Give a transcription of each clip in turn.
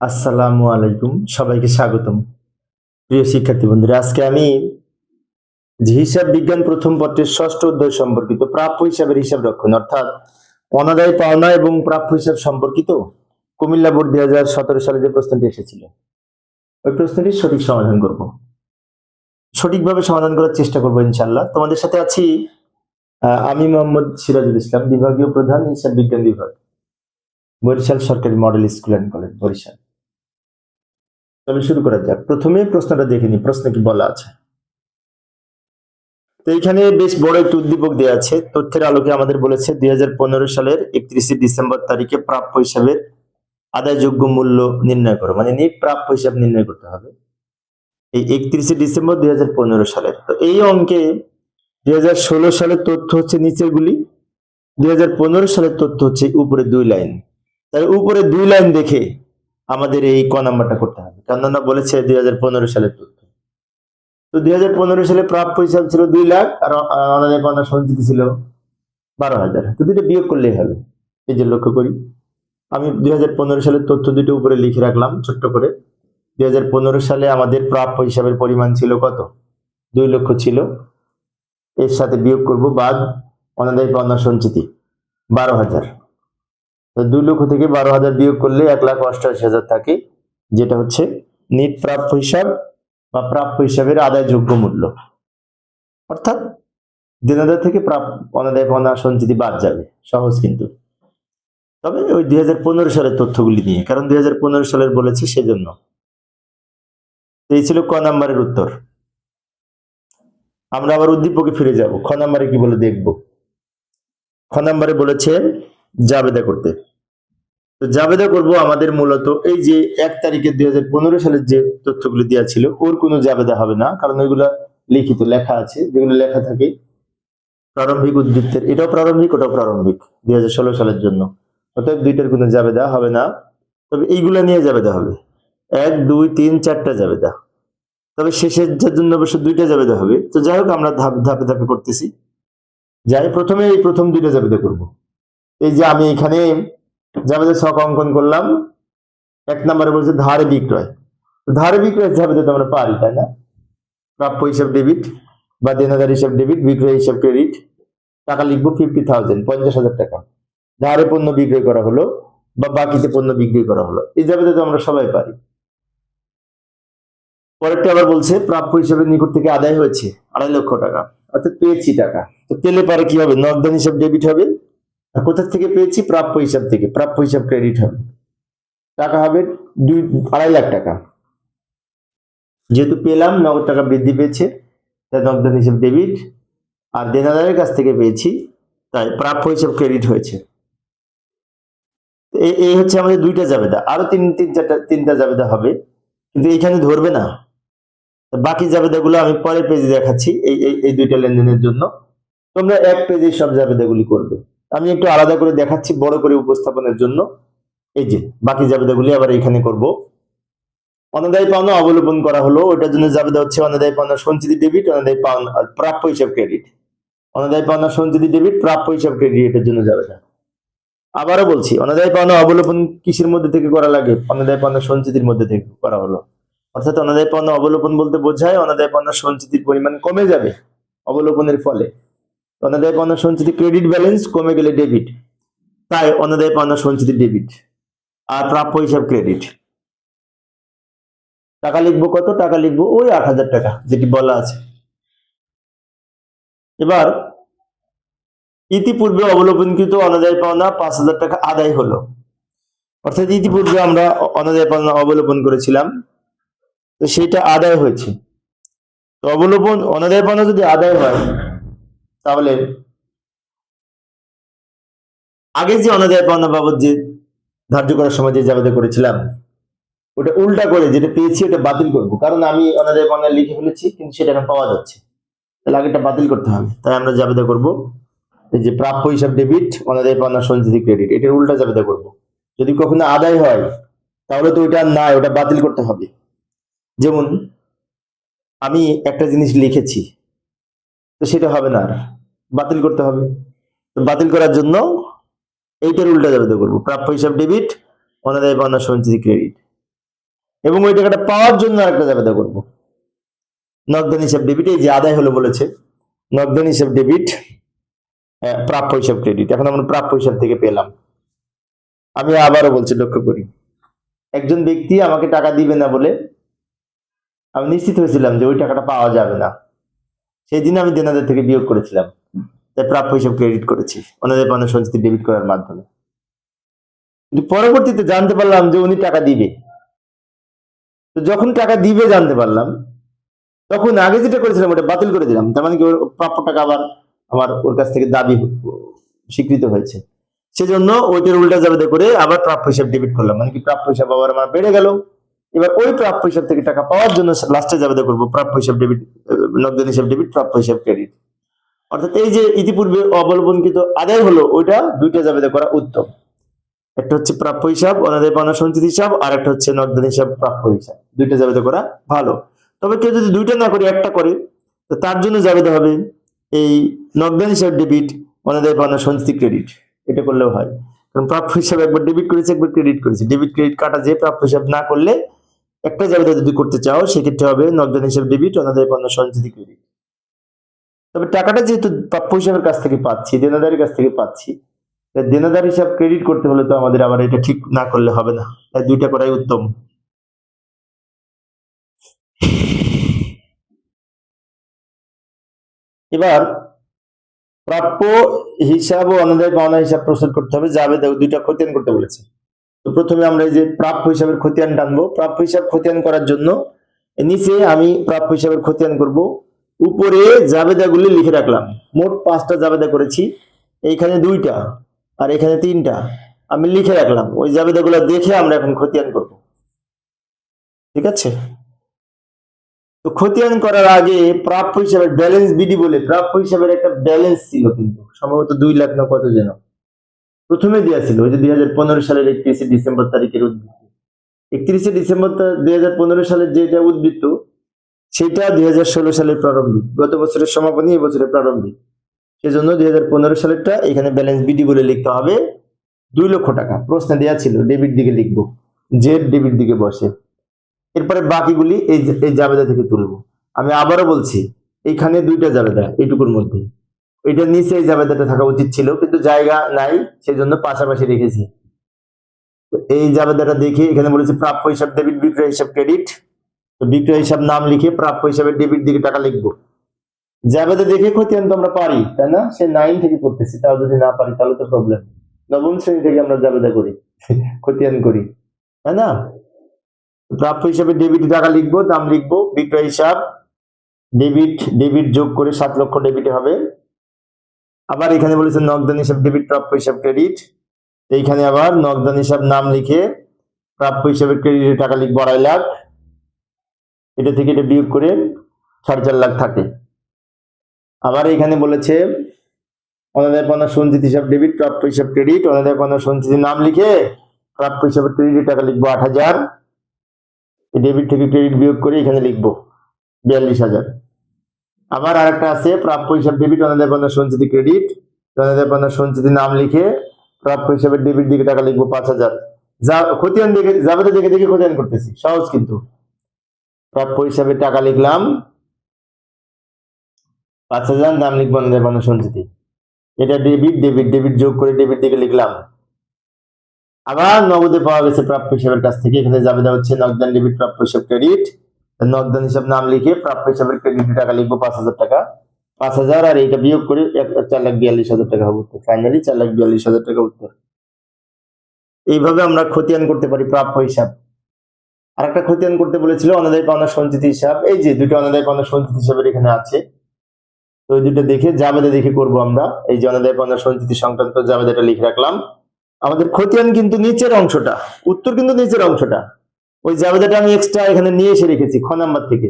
আসসালামু আলাইকুম, সবাইকে স্বাগতম। প্রিয় শিক্ষার্থী বন্ধুরা, আজকে আমি যে হিসাব বিজ্ঞান প্রথম পত্রের ষষ্ঠ অধ্যায় সম্পর্কিত প্রাপ্য হিসাবের হিসাব রক্ষণ, অর্থাৎ অনাদায় পাওনা এবং প্রাপ্য হিসাব সম্পর্কিত কুমিল্লা বোর্ড দুই হাজার সতেরো সালে যে প্রশ্নটি এসেছিল, ওই প্রশ্নটির সঠিক সমাধান করব। সঠিকভাবে সমাধান করার চেষ্টা করব ইনশাল্লাহ তোমাদের সাথে আছি আমি মোহাম্মদ সিরাজুল ইসলাম, বিভাগীয় প্রধান হিসাব বিজ্ঞান বিভাগ, বরিশাল সরকারি model school and college, Barisal. তবে শুরু করা যাক প্রথমে প্রশ্নটা দেখে নি প্রশ্ন কি বলা আছে? তো এখানে বেশ বড় একটি উদ্দীপক দেওয়া আছে। তথ্যের আলোকে আমাদের বলেছে, দুই সালের একত্রিশে ডিসেম্বর তারিখে প্রাপ্য হিসাবের আদায়যোগ্য মূল্য নির্ণয় করো। মানে নিট প্রাপ্য হিসাব নির্ণয় করতে হবে। এই একত্রিশে ডিসেম্বর দুই সালের। তো এই অঙ্কে দুই হাজার ষোলো সালের তথ্য হচ্ছে নিচের গুলি দুই সালের তথ্য হচ্ছে উপরে দুই লাইন। তাই উপরে দুই লাইন দেখে আমাদের এই ক নাম্বারটা করতে হবে। কেননা বলেছে দুই হাজার পনেরো সালের তথ্য। তো দুই হাজার পনেরো সালে প্রাপ্য হিসাব ছিল দুই লাখ, আর অনাদায় পাওনা সঞ্চিতি ছিল বারো হাজার। তো দুটো বিয়োগ করলেই হবে। এই যে লক্ষ্য করি। আমি দুই হাজার পনেরো সালের তথ্য দুটো উপরে লিখে রাখলাম, ছোট্ট করে। দুই হাজার পনেরো সালে আমাদের প্রাপ্য হিসাবের পরিমাণ ছিল কত? দুই লক্ষ ছিল। এর সাথে বিয়োগ করব বাদ অনাদায় পাওনা সঞ্চিতি, বারো হাজার। দুই লক্ষ থেকে বারো হাজার বিয়োগ করলে এক লাখ অষ্টআশি হাজার থাকে, যেটা হচ্ছে নিট প্রাপ্য হিসাব বা প্রাপ্য হিসাবের আদায়যোগ্য মূল্য। অর্থাৎ দেনাদার থেকে প্রাপ্য অনাদায় পাওনা সঞ্চিতি বাদ যাবে, সহজ কিন্তু। তবে ওই দুই হাজার পনেরো সালের তথ্যগুলি নিয়ে, কারণ দুই হাজার পনেরো সালের বলেছে সেজন্য। এই ছিল ক নাম্বারের উত্তর। আমরা আবার উদ্দীপকে ফিরে যাব। খ নাম্বারে কি বলে দেখব? খ নাম্বারে বলেছে জাবেদা করতে। তো জাবেদা করব আমাদের মূলত এই যে এক তারিখে দুই হাজার পনেরো সালের যে তথ্যগুলি দেওয়া ছিল, ওর কোনো জাবেদা হবে না, কারণ ওইগুলা লিখিত লেখা আছে, যেগুলো লেখা থাকে প্রারম্ভিক উদ্বৃত্তের। এটাও প্রারম্ভিক, ওটাও প্রারম্ভিক দুই হাজার ষোলো সালের জন্য। অর্থাৎ দুইটার কোনো জাবেদা হবে না। তবে এইগুলা নিয়ে জাবেদা হবে। এক, দুই, তিন, চারটা জাবেদা। তবে শেষের জন্য অবশ্য দুইটা জাবেদা হবে। তো যাই হোক, আমরা ধাপে ধাপে ধাপে করতেছি। যাই, প্রথমে এই প্রথম দুইটা জাবেদা করব। এই যে আমি এখানে জাবেদা ছক অঙ্কন করলাম, এক নম্বরে বলছে ধারে বিক্রয়। ধারে বিক্রয় জাবেদা তো আমরা পারি, তাই না? প্রাপ্য হিসাব ডেবিট বা দেনাদার হিসাব ডেবিট বিক্রয় হিসাব ক্রেডিট টাকা লিখব ফিফটি থাউজেন্ড পঞ্চাশ হাজার টাকা। ধারে পণ্য বিক্রয় করা হলো বা বাকিতে পণ্য বিক্রি করা হলো। এই জাবেদা তো আমরা সবাই পারি। পরেরটা আবার বলছে, প্রাপ্য হিসাবে নিকট থেকে আদায় হয়েছে আড়াই লক্ষ টাকা, অর্থাৎ পেয়েছি টাকা। তো পেলে পারে কি হবে? নগদান হিসাব ডেবিট হবে। কোথা থেকে পেয়েছি? প্রাপ্য হিসাব থেকে। প্রাপ্য হিসাব ক্রেডিট হবে। টাকা হবে দুই, আড়াই লাখ টাকা। যেহেতু পেলাম, নগদ টাকা বৃদ্ধি পেয়েছে, তাই নগদান হিসাব ডেবিট আর দেনাদারের কাছ থেকে পেয়েছি, তাই প্রাপ্য হিসাব ক্রেডিট হয়েছে। এই- হচ্ছে আমাদের দুইটা জাবেদা। আরও তিন তিন চারটা, তিনটা জাবেদা হবে। কিন্তু এখানে ধরবে না। বাকি জাবেদাগুলো আমি পরের পেজে দেখাচ্ছি, এই এই দুইটা লেনদেনের জন্য। তোমরা এক পেজে সব জাবেদাগুলি করবে। আমি একটু আলাদা করে দেখাচ্ছি, বড় করে উপস্থাপনের জন্য। এই যে, বাকি জাবেদাগুলি আবার এখানে করব। অনাদায় পাওনা অবলোপন করা হলো। ওটার জন্য জাবেদা হচ্ছে অনাদায় পাওনা সঞ্চিতি ডেবিট, অনাদায় পাওনা প্রাপ্য হিসাব ক্রেডিট। অনাদায় পাওনা সঞ্চিতি ডেবিট, প্রাপ্য হিসাব ক্রেডিট, এটার জন্য জাবেদা। আবারও বলছি, অনাদায় পাওনা অবলোপন কিসের মধ্যে থেকে করা লাগে? অনাদায় পাওনা সঞ্চিতির মধ্যে থেকে করা হলো। অর্থাৎ অনাদায় পাওনা অবলোপন বলতে বোঝায় অনাদায় পাওনা সঞ্চিতির পরিমাণ কমে যাবে অবলোপনের ফলে। অনাদায় পাওনা সঞ্চিতি ক্রেডিট ব্যালেন্স কমে গেলে ডেবিট তাই অনাদায় পাওনা সঞ্চিতি ডেবিট আর প্রাপ্য হিসাব ক্রেডিট টাকা লিখব কত? টাকা লিখব ওই আট হাজার টাকা, যেটি বলা আছে। এবার, ইতিপূর্বে অবলোপনকৃত অনাদায় পাওনা পাঁচ হাজার টাকা আদায় হলো। অর্থাৎ ইতিপূর্বে আমরা অনাদায় পাওনা অবলোপন করেছিলাম, তো সেটা আদায় হয়েছে। তো অবলোপন অনাদায় পাওনা যদি আদায় হয় তাহলে আগে যে অনাদায় পাওনা বাবদ যে ধার্য করার সময় যে জাবেদা করেছিলাম, ওটা উল্টা করে যেটা পেয়েছি ওটা বাতিল করব। কারণ আমি অনাদায় পাওনা লিখে ফেলেছি, কিন্তু সেটা এখন পাওয়া যাচ্ছে। তাহলে আগেটা বাতিল করতে হবে। তাই আমরা জাবেদা করব। এই যে প্রাপ্য হিসাব ডেবিট অনাদায় পাওনা সঞ্চিতি ক্রেডিট, এটার উল্টা জাবেদা করব। যদি কখনো আদায় হয়, তাহলে তো ওইটা নাই ওটা বাতিল করতে হবে। যেমন আমি একটা জিনিস লিখেছি তো সেটা হবে না আর। বাতিল করতে হবে। তো বাতিল করার জন্য এইটার উল্টা জাবেদা করব। প্রাপ্য হিসাব ডেবিট অনাদায় পাওনা সঞ্চিত ক্রেডিট। এবং ওই টাকাটা পাওয়ার জন্য আরেকটা জাবেদা করব। নগদান হিসাব ডেবিট এই যে আদায় হলো বলেছে নগদান হিসাব ডেবিট আহ, প্রাপ্য হিসাব ক্রেডিট। এখন আমরা প্রাপ্য হিসাব থেকে পেলাম। আমি আবারও বলছি লক্ষ্য করি। একজন ব্যক্তি আমাকে টাকা দিবে না বলে আমি নিশ্চিত হয়েছিলাম যে ওই টাকাটা পাওয়া যাবে না। সেই দিন আমি দেনাদের থেকে বিয়োগ করেছিলাম। তাই প্রাপ্য হিসাব ক্রেডিট করেছি। ওনাদের পাওনা সঞ্চিতি ডেবিট করার মাধ্যমে। কিন্তু পরবর্তীতে জানতে পারলাম যে উনি টাকা দিবে। তো যখন টাকা দিবে জানতে পারলাম, তখন আগে যেটা করেছিলাম ওটা বাতিল করে দিলাম। তার মানে কি ওর প্রাপ্য টাকা আবার আমার ওর কাছ থেকে দাবি স্বীকৃত হয়েছে। সেজন্য ওইটার উল্টা জাবেদা করে আবার প্রাপ্য হিসাব ডেবিট করলাম। মানে কি প্রাপ্য হিসাব আবার আমার বেড়ে গেল। এবার ওই প্রাপ্য হিসাব থেকে টাকা পাওয়ার জন্য লাস্টে যাবে করব, প্রাপ্য হিসাব ডেবিট নগদান হিসাব ডেবিট প্রাপ্য হিসাব ক্রেডিট অর্থাৎ এই যে ইতিপূর্বে অবলম্বনকৃত আদায় হলো, ওইটা দুইটা জাবেদা করা উত্তম। একটা হচ্ছে প্রাপ্য হিসাব, অনাদায় পাওনা সঞ্চিত হিসাব, আর একটা হচ্ছে নগদান হিসাব, প্রাপ্য হিসাব। দুইটা জাবেদা করা ভালো। তবে কেউ যদি দুইটা না করে, একটা করে তার জন্য জাবেদা হবে, এই নগদান হিসাব ডেবিট অনাদায় পাওনা সঞ্চিতি ক্রেডিট এটা করলেও হয়। কারণ প্রাপ্য হিসাব একবার ডেবিট করেছে, একবার ক্রেডিট করেছে। ডেবিট ক্রেডিট কাটা যে প্রাপ্য হিসাব না করলে একটা জাবেদা যদি করতে চাও, সেক্ষেত্রে হবে নগদান হিসাব ডেবিট অনাদায় পাওনা সঞ্চিতি ক্রেডিট তবে টাকাটা যেহেতু প্রাপ্য হিসাবের কাছ থেকে পাচ্ছি, দেনাদারের কাছ থেকে পাচ্ছি দেনাদার হিসাব ক্রেডিট করতে হলে তো আমাদের আবার এটা ঠিক না করলে হবে না। তাই দুইটা করাই উত্তম। এবার প্রাপ্য হিসাব ও অনাদায় পাওনা হিসাব প্রস্তুত করতে হবে যাবে দুইটা খতিয়ান করতে বলেছে। তো প্রথমে আমরা এই যে প্রাপ্য হিসাবের খতিয়ান টানবো। প্রাপ্য হিসাব খতিয়ান করার জন্য নিচে আমি প্রাপ্য হিসাবের খতিয়ান করব। উপরে জাবেদাগুলি লিখে রাখলাম। মোট পাঁচটা জাবেদা করেছি। এইখানে দুইটা আর এখানে তিনটা। আমি লিখে রাখলাম। ওই জাবেদাগুলো দেখে আমরা এখন খতিয়ান করব। ঠিক আছে? তো খতিয়ান করার আগে প্রাপ্য হিসাবের ব্যালেন্স বিডি বলে, প্রাপ্য হিসাবের একটা ব্যালেন্স ছিল কিন্তু। সম্ভবত দুই লাখ না কত যেন। প্রথমে দেওয়া ছিল ওই যে দুই সালের একত্রিশে ডিসেম্বর তারিখের উদ্বৃত্ত। একত্রিশে ডিসেম্বর দুই হাজার পনেরো সালের যেটা উদ্বৃত্ত, সেটা দুই হাজার ষোলো সালের প্রারম্ভিক। গত বছরের সমাপনী, এই বছরের প্রারম্ভিক। সেজন্য দুই হাজার পনেরো সালেরটা এখানে ব্যালেন্স বিডি বলে লিখতে হবে দুই লক্ষ টাকা। প্রশ্নে দেওয়া ছিল ডেবিট দিকে লিখব জেড ডেবিট দিকে বসে। এরপরে বাকিগুলি এই এই জাবেদা থেকে তুলব। আমি আবারও বলছি এইখানে দুইটা জাবেদা এইটুকুর মধ্যে। এটার নিচে এই জাবেদাটা থাকা উচিত ছিল, কিন্তু জায়গা নাই সেই জন্য পাশাপাশি রেখেছি। এই জাবেদাটা দেখে এখানে বলেছে প্রাপ্য হিসাব, ডেবিট, বিক্রয় হিসাব, ক্রেডিট। তো বিক্রয় হিসাব নাম লিখে প্রাপ্য হিসাবে ডেবিট দিকে টাকা লিখব। জাবেদা দেখে খতিয়ান তো আমরা পারি, তাই না? সে নাইন থেকে করতেছি, তাও যদি না পারি, তাহলে তো প্রবলেম নবম শ্রেণি থেকে আমরা জাবেদা করি খতিয়ান করি, তাই না? প্রাপ্য হিসাবে ডেবিট টাকা লিখব, দাম লিখব, বিক্রয় হিসাব, ডেবিট ডেবিট যোগ করে সাত লক্ষ ডেবিট হবে। আবার এখানে বলেছে নগদান হিসাব ডেবিট প্রাপ্য হিসাব ক্রেডিট এইখানে আবার নগদান হিসাব নাম লিখে প্রাপ্য হিসাবে ক্রেডিটের টাকা লিখব আড়াই লাখ। এটা থেকে এটা বিয়োগ করে সাড়ে চার লাখ থাকে। আবার এখানে বলেছে অনাদায় পাওনা সঞ্চিত হিসাব ডেবিট প্রাপ্য হিসাব ক্রেডিট অনাদায় পাওনা সঞ্চিত নাম লিখে প্রাপ্য হিসাবে ক্রেডিটের টাকা লিখব আট হাজার। ডেবিট থেকে ক্রেডিট বিয়োগ করে এখানে লিখব বিয়াল্লিশ হাজার। আবার আরেকটা আছে, প্রাপ্য হিসাব ডেবিট পাওনা সঞ্চিত ক্রেডিট অনাদায় পাওনা সঞ্চিত নাম লিখে প্রাপ্য হিসাবে ডেবিট দিকে টাকা লিখব পাঁচ হাজার। খতিয়ান দেখে যাবে তো দেখে দেখে খতিয়ান করতেছি, সহজ কিন্তু। প্রাপ্য হিসাবে টাকা লিখলাম, পাঁচ হাজার, নাম লিখব অনাদায় পাওনা সঞ্চিতি। এটা ডেবিট ডেবিট ডেবিট যোগ করে ডেবিট দিকে লিখলাম। আবার নগদে পাওয়া গেছে প্রাপ্য হিসাবের কাছ থেকে, এখানে জাবেদা হচ্ছে নগদান ডেবিট প্রাপ্য হিসাব ক্রেডিট নগদান হিসাব নাম লিখে প্রাপ্য হিসাবের ক্রেডিট টাকা লিখব পাঁচ হাজার টাকা। পাঁচ হাজার আর এইটা বিয়োগ করে চার লাখ বিয়াল্লিশ হাজার টাকা হবে উত্তর। ফাইনালি চার লাখ বিয়াল্লিশ হাজার টাকা উত্তর। এইভাবে আমরা খতিয়ান করতে পারি প্রাপ্য হিসাব। আর একটা খতিয়ান করতে বলেছিল অনাদায় পাওনা সঞ্চিত হিসাব। এই যে দুটো অনাদায় পাওনা সঞ্চিত হিসাবের এখানে আছে। তো ওই দুটো দেখে জাবেদা দেখে করব আমরা। এই যে অনাদায় পাওনা সঞ্চিতি সংক্রান্ত জাবেদাটা লিখে রাখলাম। আমাদের খতিয়ান কিন্তু নিচের অংশটা। উত্তর কিন্তু নিচের অংশটা। ওই জাবেদাটা আমি এক্সট্রা এখানে নিয়ে এসে রেখেছি, খ নাম্বার থেকে।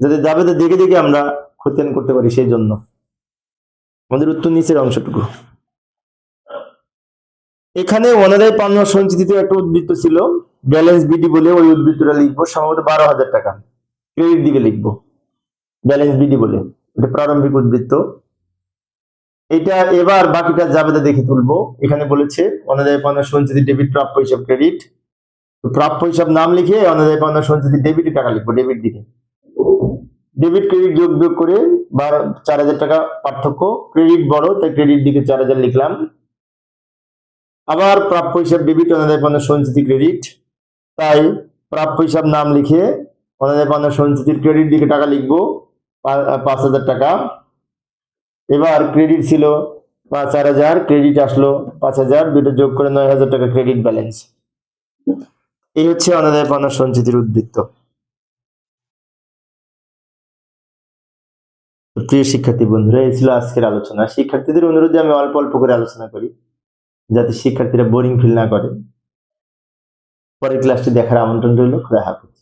যাতে জাবেদা দেখে দেখে আমরা খতিয়ান করতে পারি সেই জন্য। আমাদের উত্তর নিচের অংশটুকু। এখানে অনাদায় পাওনা সঞ্চিতিতে একটা উদ্বৃত্ত ছিল, ব্যালেন্স বিডি বলে ওই উদ্বৃত্তটা লিখব, সম্ভবত বারো হাজার টাকা। ক্রেডিট দিকে লিখব, ব্যালেন্স বিডি বলে। এটা প্রারম্ভিক উদ্বৃত্ত। এটা এবার বাকিটা জাবেদা দেখে তুলবো। এখানে বলেছে অনাদায় পাওনা সঞ্চিতি ডেবিট প্রাপ্য হিসাব ক্রেডিট। তো প্রাপ্য হিসাব নাম লিখে অনাদায় পাওনা সঞ্চিতি ডেবিটে টাকা লিখব ডেবিট দিকে ডেবিট ক্রেডিট যোগ, বিয়োগ করে বারো চার হাজার টাকা পার্থক্য ক্রেডিট বড়, তাই ক্রেডিট দিকে চার হাজার লিখলাম। আবার প্রাপ্য হিসাব ডেবিট অনাদায় পাওনা সঞ্চিতি ক্রেডিট তাই প্রাপ্য হিসাব নাম লিখে অনাদায় পাওনা সঞ্চিতির ক্রেডিট দিকে টাকা লিখব, পাঁচ হাজার টাকা। এবার ক্রেডিট ছিল পাঁচ হাজার ক্রেডিট আসলো পাঁচ হাজার দুটো যোগ করে নয় হাজার টাকা ক্রেডিট ব্যালেন্স এই হচ্ছে অনাদায় পাওনা সঞ্চিতির উদ্বৃত্ত। প্রিয় শিক্ষার্থী বন্ধুরা, এই ছিল আজকের আলোচনা। শিক্ষার্থীদের অনুরোধে আমি অল্প অল্প করে আলোচনা করি, যাতে শিক্ষার্থীরা বোরিং ফিল না করে। পরের ক্লাসটি দেখার আমন্ত্রণ রইল। খোদা হাফিজ।